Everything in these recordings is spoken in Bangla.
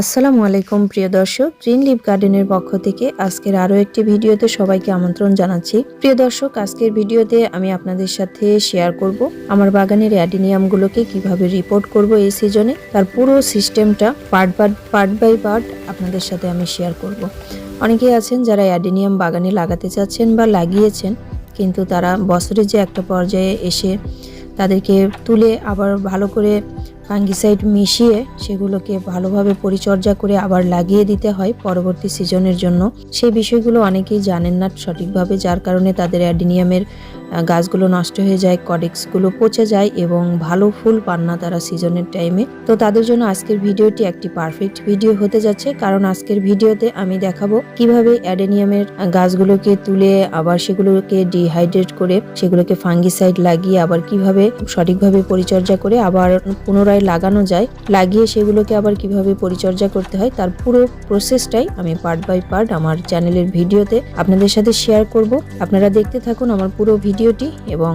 আসসালামু আলাইকুম, প্রিয় দর্শক। গ্রিন লিভ গার্ডেনের পক্ষ থেকে আজকের আরও একটি ভিডিওতে সবাইকে আমন্ত্রণ জানাচ্ছি। প্রিয় দর্শক, আজকের ভিডিওতে আমি আপনাদের সাথে শেয়ার করব আমার বাগানের অ্যাডিনিয়ামগুলোকে কীভাবে রিপোর্ট করব এই সিজনে তার পুরো সিস্টেমটা part part part by part আপনাদের সাথে আমি শেয়ার করব। অনেকেই আছেন যারা অ্যাডিনিয়াম বাগানে লাগাতে চাচ্ছেন বা লাগিয়েছেন, কিন্তু তারা বছরের যে একটা পর্যায়ে এসে তাদেরকে তুলে আবার ভালো করে ফাঙ্গিসাইড মিশিয়ে সেগুলোকে ভালোভাবে পরিচর্যা করে আবার লাগিয়ে দিতে হয় পরবর্তী সিজনের জন্য। সেই বিষয়গুলো অনেকেই জানেন না সঠিকভাবে, যার কারণে তাদের অ্যাডিনিয়ামের গাছগুলো নষ্ট হয়ে যায়, কডেক্সগুলো পচে যায় এবং ভালো ফুল পান না তারা সিজনের টাইমে। তো তাদের জন্য আজকের ভিডিওটি একটি পারফেক্ট ভিডিও হতে যাচ্ছে। কারণ আজকের ভিডিওতে আমি দেখাবো কীভাবে অ্যাডেনিয়ামের গাছগুলোকে তুলে আবার সেগুলোকে ডিহাইড্রেট করে সেগুলোকে ফাঙ্গিসাইড লাগিয়ে আবার কীভাবে সঠিকভাবে পরিচর্যা করে আবার পুনরায় লাগানো যায়, লাগিয়ে সেগুলোকে আবার কীভাবে পরিচর্যা করতে হয়, তার পুরো প্রসেসটাই আমি পার্ট বাই পার্ট আমার চ্যানেলের ভিডিওতে আপনাদের সাথে শেয়ার করব। আপনারা দেখতে থাকুন আমার পুরো ভিডিওটি এবং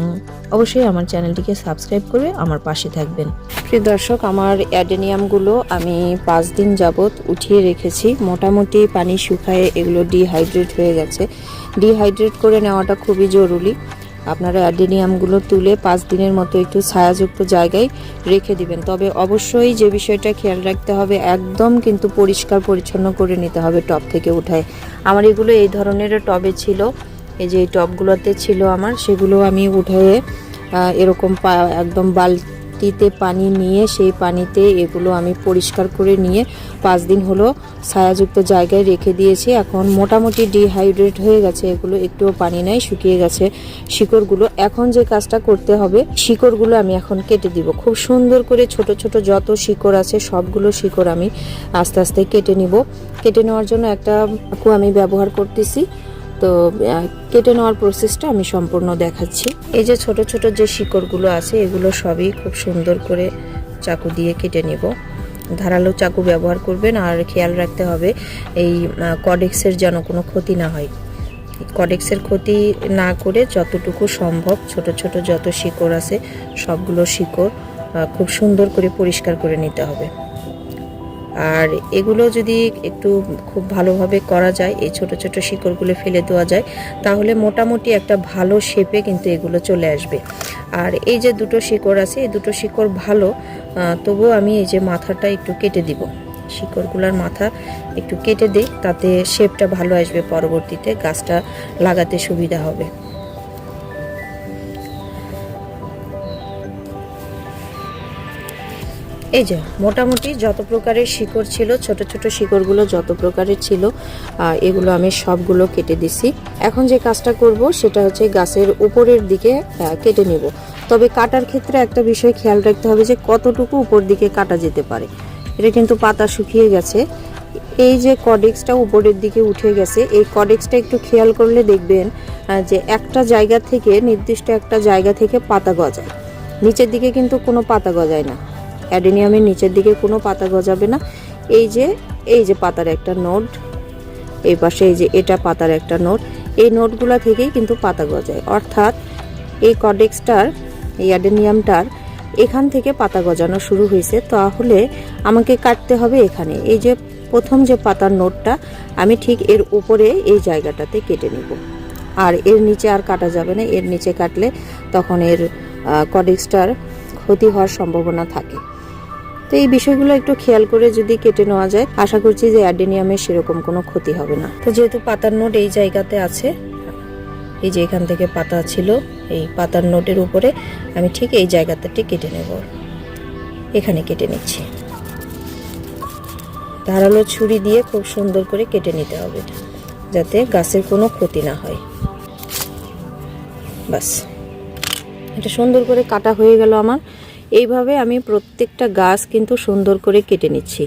অবশ্যই আমার চ্যানেলটিকে সাবস্ক্রাইব করে আমার পাশে থাকবেন। প্রিয় দর্শক, আমার অ্যাডেনিয়ামগুলো আমি পাঁচ দিন যাবত উঠিয়ে রেখেছি। মোটামুটি পানি শুকায়ে এগুলো ডিহাইড্রেট হয়ে গেছে। ডিহাইড্রেট করে নেওয়াটা খুবই জরুরি। আপনারা অ্যাডেনিয়ামগুলো তুলে পাঁচ দিনের মতো একটু ছায়াযুক্ত জায়গায় রেখে দিবেন। তবে অবশ্যই যে বিষয়টা খেয়াল রাখতে হবে, একদম কিন্তু পরিষ্কার পরিচ্ছন্ন করে নিতে হবে টব থেকে উঠায়। আমার এগুলো এই ধরনের টবে ছিল। এই যে এই টবগুলোতে ছিল আমার সেগুলো আমি আহ, এরকম একদম বালতিতে পানি নিয়ে সেই পানিতে এগুলো আমি পরিষ্কার করে নিয়ে পাঁচ দিন হলো ছায়াযুক্ত জায়গায় রেখে দিয়েছি। এখন মোটামুটি ডিহাইড্রেট হয়ে গেছে এগুলো একটুও পানি নাই শুকিয়ে গেছে শিকড়গুলো। এখন যে কাজটা করতে হবে শিকড়গুলো আমি এখন কেটে দিব। খুব সুন্দর করে ছোট ছোট যত শিকড় আছে সবগুলো শিকড় আমি আস্তে আস্তে কেটে নিব। কেটে নেওয়ার জন্য একটা আমি ব্যবহার করতেছি। তো কেটে নেওয়ার প্রসেসটা আমি সম্পূর্ণ দেখাচ্ছি। এই যে ছোট ছোট যে শিকড়গুলো আছে, এগুলো সবই খুব সুন্দর করে চাকু দিয়ে কেটে নেব। ধারালো চাকু ব্যবহার করবেন আর খেয়াল রাখতে হবে, এই কডেক্সের যেন কোনো ক্ষতি না হয়। কডেক্সের ক্ষতি না করে যতটুকু সম্ভব ছোট ছোট যত শিকড় আছে, সবগুলো শিকড় খুব সুন্দর করে পরিষ্কার করে নিতে হবে। আর এগুলো যদি একটু খুব ভালোভাবে করা যায়, এই ছোট ছোট শিকড়গুলো ফেলে দেওয়া যায়, তাহলে মোটামুটি একটা ভালো শেপে কিন্তু এগুলো চলে আসবে। আর এই যে দুটো শিকড় আছে, এই দুটো শিকড় ভালো তবুও আমি এই যে মাথাটা একটু কেটে দিব। শিকড়গুলোর মাথা একটু কেটে দিই, তাতে শেপটা ভালো আসবে পরবর্তীতে, গাছটা লাগাতে সুবিধা হবে। এই যে, মোটামুটি যত প্রকারের শিকড় ছিল, ছোট ছোট শিকড়গুলো যত প্রকারের ছিল এগুলো আমি সবগুলো কেটে দিছি। এখন যে কাজটা করব, সেটা হচ্ছে গাছের উপরের দিকে কেটে নেব। তবে কাটার ক্ষেত্রে একটা বিষয় খেয়াল রাখতে হবে যে, কতটুকু উপর দিকে কাটা যেতে পারে। এটা কিন্তু পাতা শুকিয়ে গেছে। এই যে কডেক্সটা উপরের দিকে উঠে গেছে, এই কডেক্সটা একটু খেয়াল করলে দেখবেন যে একটা জায়গা থেকে নির্দিষ্ট একটা জায়গা থেকে পাতা গজায়। নিচের দিকে কিন্তু কোনো পাতা গজায় না। অ্যাডেনিয়ামের নিচের দিকে কোনো পাতা গজাবে না। এই যে এই যে পাতার একটা নোট, এই পাশে এই যে এটা পাতার একটা নোট, এই নোটগুলো থেকেই কিন্তু পাতা গজায়। অর্থাৎ এই কডেক্সটার, এই অ্যাডেনিয়ামটার এখান থেকে পাতা গজানো শুরু হয়েছে। তাহলে আমাকে কাটতে হবে এখানে। এই যে প্রথম যে পাতার নোটটা, আমি ঠিক এর উপরে এই জায়গাটাতে কেটে নেব। আর এর নিচে আর কাটা যাবে না। এর নিচে কাটলে তখন এর কডেক্সটার ক্ষতি হওয়ার সম্ভাবনা থাকে। তো এই বিষয়গুলো একটু খেয়াল করে যদি কেটে নেওয়া যায়, আশা করছি যে অ্যাডেনিয়ামের সেরকম কোনো ক্ষতি হবে না। তো যেহেতু পাতার নোট এই জায়গাতে আছে, এই যে এখান থেকে পাতা ছিল, এই পাতার নোটের উপরে আমি ঠিক এই জায়গাতে কেটে নেব। এখানে কেটে নিচ্ছি। ধারালো ছুরি দিয়ে খুব সুন্দর করে কেটে নিতে হবে, যাতে গাছের কোনো ক্ষতি না হয়। বাস এটা সুন্দর করে কাটা হয়ে গেল আমার। এইভাবে আমি প্রত্যেকটা গাছ কিন্তু সুন্দর করে কেটে নিচ্ছি।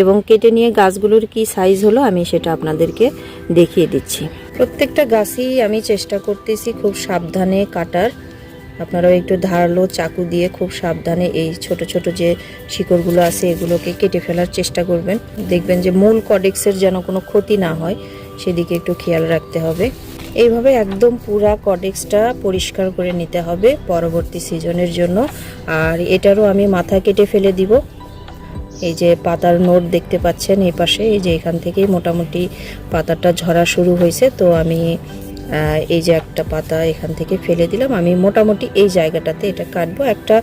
এবং কেটে নিয়ে গাছগুলোর কি সাইজ হলো আমি সেটা আপনাদেরকে দেখিয়ে দিচ্ছি। প্রত্যেকটা গাছই আমি চেষ্টা করতেছি খুব সাবধানে কাটার। আপনারাও একটু ধারালো চাকু দিয়ে খুব সাবধানে এই ছোট ছোট যে শিকড়গুলো আছে এগুলোকে কেটে ফেলার চেষ্টা করবেন। দেখবেন যে মূল কডেক্সের যেন কোনো ক্ষতি না হয়, সেদিকে একটু খেয়াল রাখতে হবে। এইভাবে একদম পুরা কডেক্সটা পরিষ্কার করে নিতে হবে পরবর্তী সিজনের জন্য। আর এটারও আমি মাথা কেটে ফেলে দিব। এই যে পাতার নোট দেখতে পাচ্ছেন এই পাশে, এই যে এখান থেকেই মোটামুটি পাতাটা ঝরা শুরু হয়েছে। তো আমি এই যে একটা পাতা এখান থেকে ফেলে দিলাম। আমি মোটামুটি এই জায়গাটাতে এটা কাটবো। একটা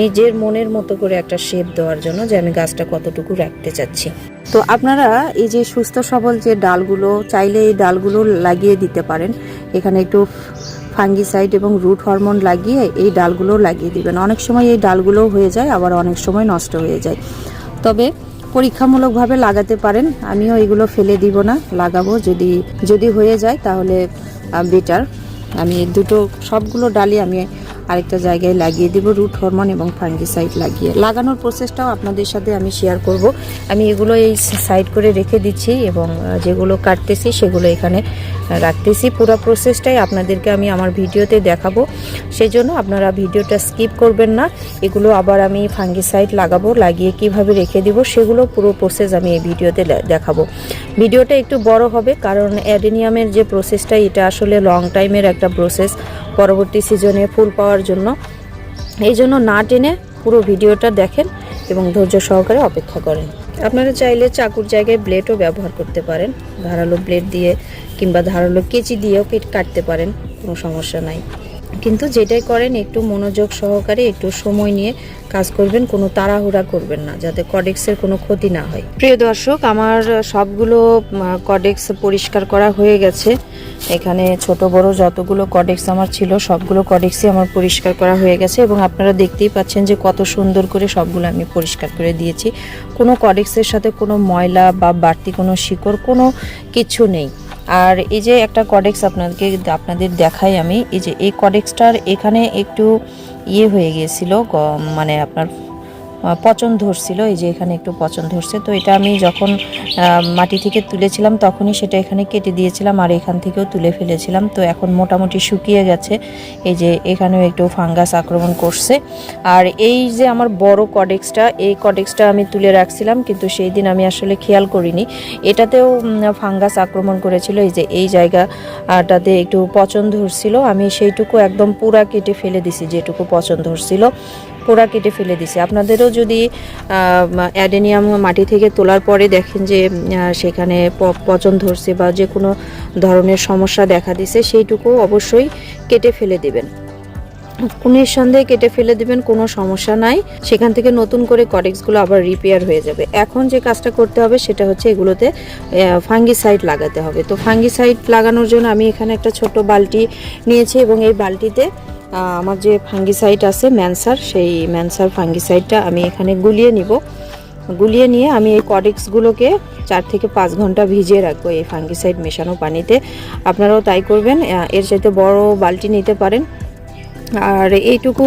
নিজের মনের মতো করে একটা শেপ দেওয়ার জন্য যে আমি গাছটা কতটুকু রাখতে চাচ্ছি। তো আপনারা এই যে সুস্থ সবল যে ডালগুলো, চাইলে এই ডালগুলো লাগিয়ে দিতে পারেন। এখানে একটু ফাঙ্গিসাইড এবং রুট হরমোন লাগিয়ে এই ডালগুলো লাগিয়ে দিবেন। অনেক সময় এই ডালগুলোও হয়ে যায়, আবার অনেক সময় নষ্ট হয়ে যায়। তবে পরীক্ষামূলকভাবে লাগাতে পারেন। আমিও এগুলো ফেলে দিব না, লাগাবো যদি যদি হয়ে যায় তাহলে বেটার আমি দুটো, সবগুলো ডালি আমি আরেকটা জায়গায় লাগিয়ে দিব রুট হরমোন এবং ফাঙ্গিসাইড লাগিয়ে। লাগানোর প্রসেসটাও আপনাদের সাথে আমি শেয়ার করব। আমি এগুলো এই সাইড করে রেখে দিচ্ছি এবং যেগুলো কাটতেছি সেগুলো এখানে রাখতেছি। পুরো প্রসেসটাই আপনাদেরকে আমি আমার ভিডিওতে দেখাবো। সেই জন্য আপনারা ভিডিওটা স্কিপ করবেন না। এগুলো আবার আমি ফাঙ্গিসাইড লাগাবো, লাগিয়ে কীভাবে রেখে দিব সেগুলো পুরো প্রসেস আমি এই ভিডিওতে দেখাবো। ভিডিওটা একটু বড় হবে, কারণ অ্যাডেনিয়ামের যে প্রসেসটা এটা আসলে লং টাইমের একটা প্রসেস পরবর্তী সিজনে ফুল পাওয়ার জন্য। এই জন্য না টেনে পুরো ভিডিওটা দেখেন এবং ধৈর্য সহকারে অপেক্ষা করেন। আপনারা চাইলে চাকুর জায়গায় ব্লেডও ব্যবহার করতে পারেন। ধারালো ব্লেড দিয়ে কিংবা ধারালো কেচি দিয়েও কেট, কাটতে পারেন, কোনো সমস্যা নাই। কিন্তু যেটাই করেন, একটু মনোযোগ সহকারে, একটু সময় নিয়ে কাজ করবেন, কোনো তাড়াহুড়া করবেন না, যাতে কডেক্সের কোনো ক্ষতি না হয়। প্রিয় দর্শক, আমার সবগুলো কডেক্স পরিষ্কার করা হয়ে গেছে। এখানে ছোট, বড় যতগুলো কডেক্স আমার ছিল, সবগুলো কডেক্সই আমার পরিষ্কার করা হয়ে গেছে এবং আপনারা দেখতেই পাচ্ছেন যে কত সুন্দর করে সবগুলো আমি পরিষ্কার করে দিয়েছি। কোনো কডেক্সের সাথে কোনো ময়লা বা বাড়তি কোনো শিকড়, কোনো কিছু নেই। আর এই যে একটা কডেক্স আপনাদেরকে আপনাদের দেখাই আমি। এই যে এই কডেক্সটার এখানে একটু ইয়ে হয়ে গিয়েছিল মানে আপনার পচন ধরছিল, এই যে এখানে একটু পচন ধরছে। তো এটা আমি যখন মাটি থেকে তুলেছিলাম তখনই সেটা এখানে কেটে দিয়েছিলাম আর এখান থেকেও তুলে ফেলেছিলাম। তো এখন মোটামুটি শুকিয়ে গেছে, এই যে এখানেও একটু ফাঙ্গাস আক্রমণ করছে। আর এই যে আমার বড় কডেক্সটা, এই কডেক্সটা আমি তুলে রাখছিলাম, কিন্তু সেই দিন আমি আসলে খেয়াল করিনি। এটাতেও ফাঙ্গাস আক্রমণ করেছিল, এই যে এই জায়গাটাতে একটু পচন ধরছিল। আমি সেইটুকু একদম পুরা কেটে ফেলে দিছি, যেটুকু পচন ধরছিল। পোড়া কেটে ফেলে দিছে। আপনাদেরও যদি অ্যাডেনিয়াম মাটি থেকে তোলার পরে দেখেন যে সেখানে পচন ধরছে বা যে কোনো ধরনের সমস্যা দেখা দিছে, সেইটুকু অবশ্যই কেটে ফেলে দেবেন। কুনির সন্দেহে কেটে ফেলে দিবেন কোনো সমস্যা নাই। সেখান থেকে নতুন করে কডেক্সগুলো আবার রিপেয়ার হয়ে যাবে। এখন যে কাজটা করতে হবে সেটা হচ্ছে এগুলোতে ফাঙ্গিসাইড লাগাতে হবে। তো ফাঙ্গিসাইড লাগানোর জন্য আমি এখানে একটা ছোট বালতি নিয়েছি এবং এই বালতিতে আহ, আমার যে ফাঙ্গিসাইড আছে ম্যানসার সেই ম্যানসার ফাঙ্গিসাইডটা আমি এখানে গুলিয়ে নিব। গুলিয়ে নিয়ে আমি এই কডেক্সগুলোকে চার থেকে পাঁচ ঘণ্টা ভিজিয়ে রাখব এই ফাঙ্গিসাইড মেশানো পানিতে। আপনারাও তাই করবেন। এর চাইতে বড় বালতি নিতে পারেন। আর এইটুকু,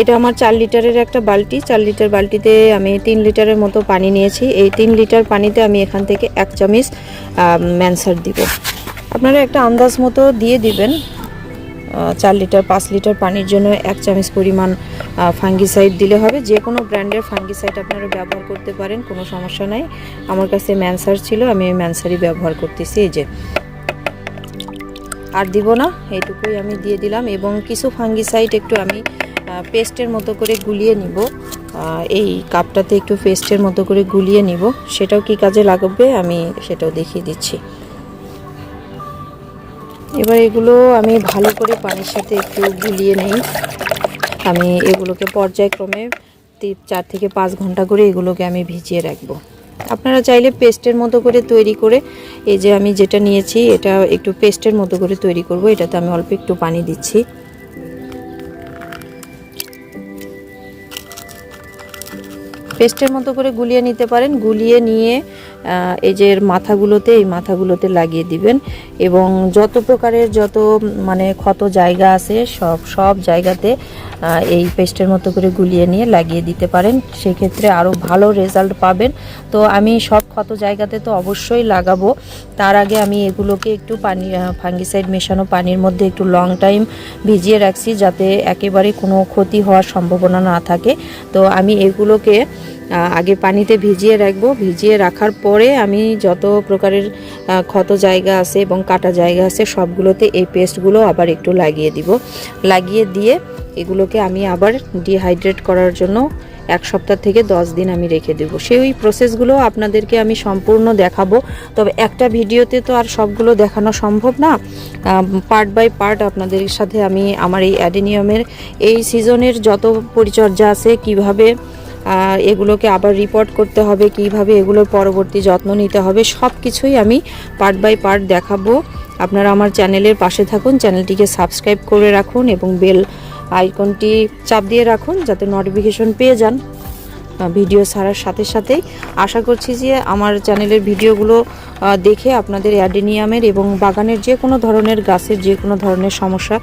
এটা আমার চার লিটারের একটা বালতি। চার লিটার বালতিতে আমি তিন লিটারের মতো পানি নিয়েছি। এই তিন লিটার পানিতে আমি এখান থেকে এক চামচ ম্যানসার দিব। আপনারা একটা আন্দাজ মতো দিয়ে দিবেন চার লিটার, পাঁচ লিটার পানির জন্য এক চামচ পরিমাণ ফাঙ্গিসাইড দিলে হবে। যে কোনো ব্র্যান্ডের ফাঙ্গিসাইড আপনারা ব্যবহার করতে পারেন, কোনো সমস্যা নাই। আমার কাছে ম্যানসার ছিল, আমি ম্যানসারই ব্যবহার করতেছি, এই যে। আর দিব না, এইটুকুই আমি দিয়ে দিলাম এবং কিছু ফাঙ্গিসাইড একটু আমি পেস্টের মতো করে গুলিয়ে নিব। এই কাপটাতে একটু পেস্টের মতো করে গুলিয়ে নিব। সেটাও কি কাজে লাগবে আমি সেটাও দেখিয়ে দিচ্ছি। এবার এগুলো আমি ভালো করে পানির সাথে একটু গুলিয়ে নেই। আমি এগুলোকে পর্যায়ক্রমে চার থেকে পাঁচ ঘণ্টা করে এগুলোকে আমি ভিজিয়ে রাখব। আপনারা চাইলে পেস্টের মতো করে তৈরি করে, এই যে আমি যেটা নিয়েছি, এটা একটু পেস্টের মতো করে তৈরি করব, এটাতে আমি অল্প একটু পানি দিচ্ছি। পেস্টের মতো করে গুলিয়ে নিতে পারেন, গুলিয়ে নিয়ে এই যে মাথাগুলোতে, এই মাথাগুলোতে লাগিয়ে দিবেন এবং যত প্রকারের যত মানে ক্ষত জায়গা আছে, সব সব জায়গাতে এই পেস্টের মতো করে গুলিয়ে নিয়ে লাগিয়ে দিতে পারেন। সেক্ষেত্রে আরও ভালো রেজাল্ট পাবেন। তো আমি সব ক্ষত জায়গাতে তো অবশ্যই লাগাবো। তার আগে আমি এগুলোকে একটু পানি ফাঙ্গিসাইড মেশানো পানির মধ্যে একটু লং টাইম ভিজিয়ে রাখছি যাতে একেবারে কোনো ক্ষতি হওয়ার সম্ভাবনা না থাকে। তো আমি এগুলোকে আগে পানিতে ভিজিয়ে রাখব। ভিজিয়ে রাখার পরে আমি যত প্রকারের ক্ষত জায়গা আছে এবং কাটা জায়গা আছে, সবগুলোতে এই পেস্টগুলো আবার একটু লাগিয়ে দিব। লাগিয়ে দিয়ে এগুলোকে আমি আবার ডিহাইড্রেট করার জন্য এক সপ্তাহ থেকে দশ দিন আমি রেখে দেবো। সেই প্রসেসগুলো আপনাদেরকে আমি সম্পূর্ণ দেখাবো। তবে একটা ভিডিওতে তো আর সবগুলো দেখানো সম্ভব না। পার্ট বাই পার্ট আপনাদের সাথে আমি আমার এই অ্যাডেনিয়ামের, এই সিজনের যত পরিচর্যা আছে, কীভাবে এগুলোকে আবার রিপোর্ট করতে হবে, কীভাবে এগুলোর পরবর্তী যত্ন নিতে হবে সব কিছুই আমি পার্ট বাই পার্ট দেখাবো। আপনারা আমার চ্যানেলের পাশে থাকুন, চ্যানেলটিকে সাবস্ক্রাইব করে রাখুন এবং বেল আইকনটি চাপ দিয়ে রাখুন যাতে নোটিফিকেশন পেয়ে যান। ভিডিও ছাড়ার সাথে সাথেই আশা করছি যে আমার চ্যানেলের ভিডিওগুলো দেখে আপনাদের অ্যাডেনিয়ামের এবং বাগানের যে কোনো ধরনের গাছের যে কোনো ধরনের সমস্যা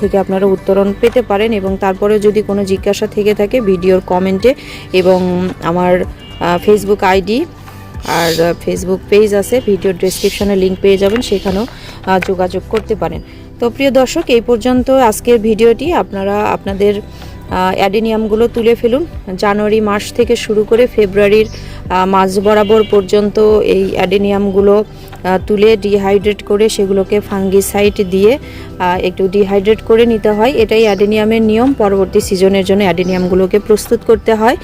থেকে আপনারা উত্তরণ পেতে পারেন এবং তারপরে যদি কোনো জিজ্ঞাসা থেকে থাকে ভিডিওর কমেন্টে এবং আমার ফেসবুক আইডি আর ফেসবুক পেজ আছে ভিডিও ডেসক্রিপশনে লিঙ্ক পেয়ে যাবেন, সেখানেও যোগাযোগ করতে পারেন। তো প্রিয় দর্শক, এই পর্যন্ত আজকের ভিডিওটি, আপনারা, আপনাদের অ্যাডেনিয়ামগুলো তুলে ফেলুন। জানুয়ারি মাস থেকে শুরু করে ফেব্রুয়ারির মাঝ বরাবর পর্যন্ত এই অ্যাডেনিয়ামগুলো তুলে ডিহাইড্রেট করে সেগুলোকে ফাঙ্গিসাইড দিয়ে একটু ডিহাইড্রেট করে নিতে হয়। এটাই অ্যাডেনিয়ামের নিয়ম। পরবর্তী সিজনের জন্য অ্যাডেনিয়ামগুলোকে প্রস্তুত করতে হয়।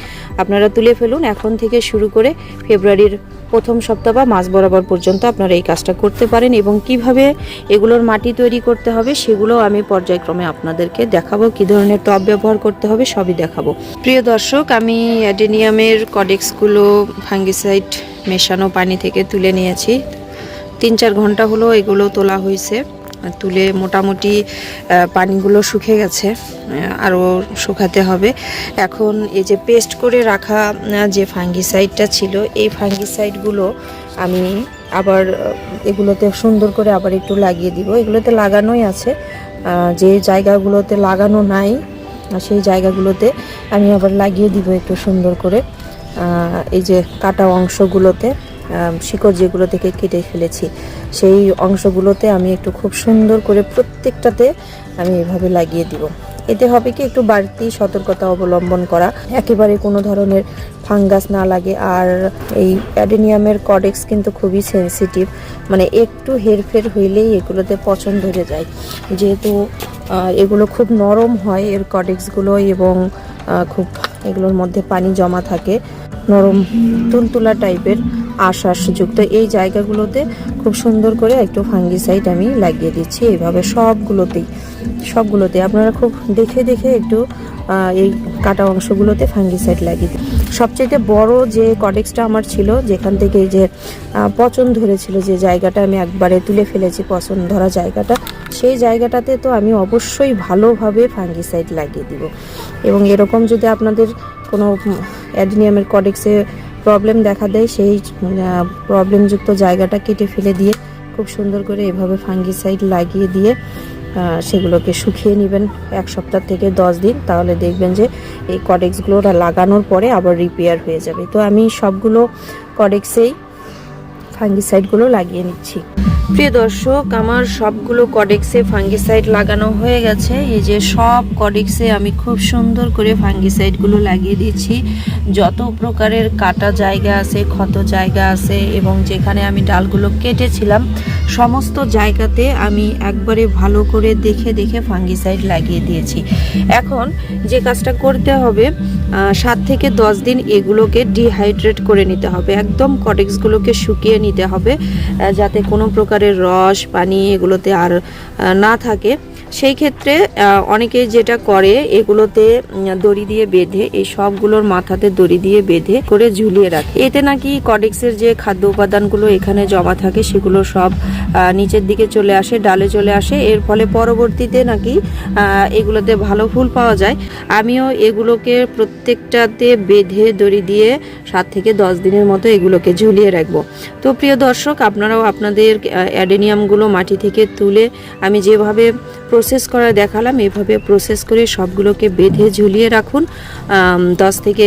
আপনারা তুলে ফেলুন। এখন থেকে শুরু করে ফেব্রুয়ারির প্রথম সপ্তাহ বা মাস বরাবর পর্যন্ত আপনারা এই কাজটা করতে পারেন এবং কীভাবে এগুলোর মাটি তৈরি করতে হবে সেগুলো আমি পর্যায়ক্রমে আপনাদেরকে দেখাবো। কি ধরনের টব ব্যবহার করতে হবে সবই দেখাবো। প্রিয় দর্শক, আমি অ্যাডেনিয়ামের কডেক্সগুলো ফাঙ্গিসাইড মেশানো পানি থেকে তুলে নিয়েছি। তিন চার ঘণ্টা হলো এগুলো তোলা হয়েছে। তুলে মোটামুটি পানিগুলো শুকে গেছে আরও শুকাতে হবে। এখন এই যে পেস্ট করে রাখা যে ফাঙ্গিসাইডটা ছিল, এই ফাঙ্গিসাইডগুলো আমি আবার এগুলোতে সুন্দর করে আবার একটু লাগিয়ে দিব। এগুলোতে লাগানোই আছে যে জায়গাগুলোতে লাগানো নাই, সেই জায়গাগুলোতে আমি আবার লাগিয়ে দিব একটু সুন্দর করে। এই যে কাটা অংশগুলোতে। শিকড় যেগুলো থেকে কেটে ফেলেছি, সেই অংশগুলোতে আমি একটু খুব সুন্দর করে প্রত্যেকটাতে আমি এভাবে লাগিয়ে দিব। এতে হবে কি একটু বাড়তি সতর্কতা অবলম্বন করা। একেবারে কোনো ধরনের ফাঙ্গাস না লাগে। আর এই অ্যাডেনিয়ামের কডেক্স কিন্তু খুবই সেনসিটিভ। মানে একটু হেরফের হইলেই এগুলোতে পচন ধরে যায়। যেহেতু এগুলো খুব নরম হয় এর কডেক্সগুলো এবং খুব এগুলোর মধ্যে পানি জমা থাকে। নরম, তুলতুলা টাইপের। আশ্বাসযুক্ত এই জায়গাগুলোতে খুব সুন্দর করে একটু ফাঙ্গিসাইড আমি লাগিয়ে দিচ্ছি। এইভাবে সবগুলোতেই, সবগুলোতে। আপনারা খুব দেখে দেখে একটু এই কাটা অংশগুলোতে ফাঙ্গিসাইড লাগিয়ে দিন। সবচেয়ে বড় যে কডেক্সটা আমার ছিল, যেখান থেকে যে পচন ধরেছিল যে জায়গাটা আমি একবারে তুলে ফেলেছি, পচন ধরা জায়গাটা, সেই জায়গাটাতে তো আমি অবশ্যই ভালোভাবে ফাঙ্গিসাইড লাগিয়ে দিব। এবং এরকম যদি আপনাদের কোনো অ্যাডিনিয়ামের কডেক্সে প্রবলেম দেখা দেয়, সেই প্রবলেমযুক্ত জায়গাটা কেটে ফেলে দিয়ে খুব সুন্দর করে এভাবে ফাঙ্গিসাইড লাগিয়ে দিয়ে সেগুলোকে শুকিয়ে নেবেন এক সপ্তাহ থেকে দশ দিন। তাহলে দেখবেন যে এই কডেক্সগুলো লাগানোর পরে আবার রিপেয়ার হয়ে যাবে। তো আমি সবগুলো কডেক্সেই ফাঙ্গিসাইডগুলো লাগিয়ে নিচ্ছি। প্রিয় দর্শক, আমার সবগুলো কডেক্সে ফাঙ্গিসাইড লাগানো হয়ে গেছে। এই যে সব কডেক্সে আমি খুব সুন্দর করে ফাঙ্গিসাইডগুলো লাগিয়ে দিচ্ছি যত প্রকারের কাটা জায়গা আছে, ক্ষত জায়গা আছে এবং যেখানে আমি ডালগুলো কেটেছিলাম, সমস্ত জায়গাতে আমি একবারে ভালো করে দেখে দেখে ফাঙ্গিসাইড লাগিয়ে দিয়েছি। এখন যে কাজটা করতে হবে সাত থেকে দশ দিন এগুলোকে ডিহাইড্রেট করে নিতে হবে। একদম কডেক্সগুলোকে শুকিয়ে নিতে হবে যাতে কোনো প্রকারের রস, পানি এগুলোতে আর না থাকে। সেই ক্ষেত্রে অনেকে যেটা করে, এগুলোতে দড়ি দিয়ে বেঁধে, এই সবগুলোর মাথাতে দড়ি দিয়ে বেঁধে করে ঝুলিয়ে রাখে। এতে নাকি কডেক্সের যে খাদ্য উপাদানগুলো এখানে জমা থাকে, সেগুলো সব নিচের দিকে চলে আসে, ডালে চলে আসে। এর ফলে পরবর্তীতে নাকি এগুলোতে ভালো ফুল পাওয়া যায়। আমিও এগুলোকে প্রত্যেকটাতে বেঁধে, দড়ি দিয়ে সাত থেকে দশ দিনের মতো এগুলোকে ঝুলিয়ে রাখব। তো প্রিয় দর্শক, আপনারাও আপনাদের অ্যাডেনিয়ামগুলো মাটি থেকে তুলে আমি যেভাবে প্রসেস করা দেখালাম, এভাবে প্রসেস করে সবগুলোকে বেঁধে ঝুলিয়ে রাখুন দশ থেকে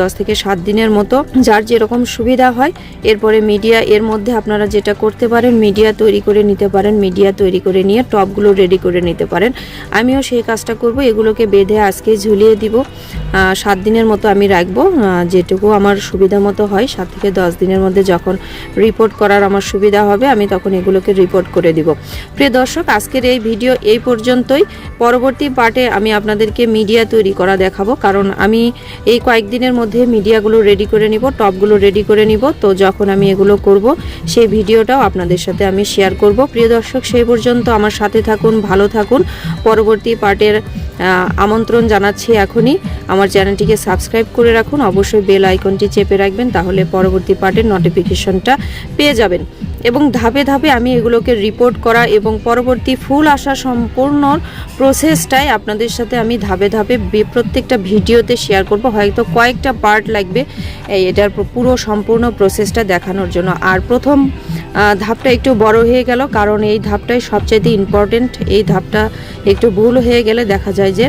দশ থেকে সাত দিনের মতো। যার যেরকম সুবিধা হয়, এরপরে মিডিয়া এর মধ্যে আপনারা যেটা করতে পারেন মিডিয়া তৈরি করে নিতে পারেন মিডিয়া তৈরি করে নিয়ে টপগুলো রেডি করে নিতে পারেন। আমিও সেই কাজটা করব, এগুলোকে বেঁধে আজকে ঝুলিয়ে দিব। সাত দিনের মতো আমি রাখব যেটুকু আমার সুবিধা মতো হয়, সাত থেকে দশ দিনের মধ্যে যখন রিপোর্ট করার আমার সুবিধা হবে, আমি তখন এগুলোকে রিপোর্ট করে দিব। প্রিয় দর্শক, আজকের এই ভিডিও এই পর্যন্তই। পরবর্তী পার্টে আমি আপনাদেরকে মিডিয়া তৈরি করা দেখাবো, কারণ আমি এই কয়েকদিনের মধ্যে মিডিয়াগুলো রেডি করে নিব টপগুলো রেডি করে নিব। তো যখন আমি এগুলো করব, সেই ভিডিওটাও আপনাদের সাথে আমি শেয়ার করব। প্রিয় দর্শক, সেই পর্যন্ত আমার সাথে থাকুন, ভালো থাকুন। পরবর্তী পার্টের আমন্ত্রণ জানাচ্ছি এখনই। আমার চ্যানেলটিকে সাবস্ক্রাইব করে রাখুন। অবশ্যই বেল আইকনটি চেপে রাখবেন, তাহলে পরবর্তী পার্টের নোটিফিকেশনটা পেয়ে যাবেন। এবং ধাপে ধাপে আমি এগুলোকে রিপোর্ট করা এবং পরবর্তী ফুল আসা সম্পূর্ণ প্রসেসটাই আপনাদের সাথে আমি ধাপে ধাপে প্রত্যেকটা ভিডিওতে শেয়ার করব। হয়তো কয়েকটা পার্ট লাগবে এটার পুরো সম্পূর্ণ প্রসেসটা দেখানোর জন্য। আর প্রথম ধাপটা একটু বড় হয়ে গেল, কারণ এই ধাপটাই সবচাইতে ইম্পর্টেন্ট এই ধাপটা একটু ভুল হয়ে গেলে দেখা যায় যে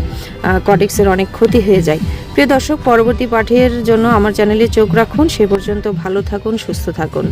কটেক্সের অনেক ক্ষতি হয়ে যায়। প্রিয় দর্শক, পরবর্তী পাঠের জন্য আমার চ্যানেলে চোখ রাখুন। সে পর্যন্ত ভালো থাকুন, সুস্থ থাকুন।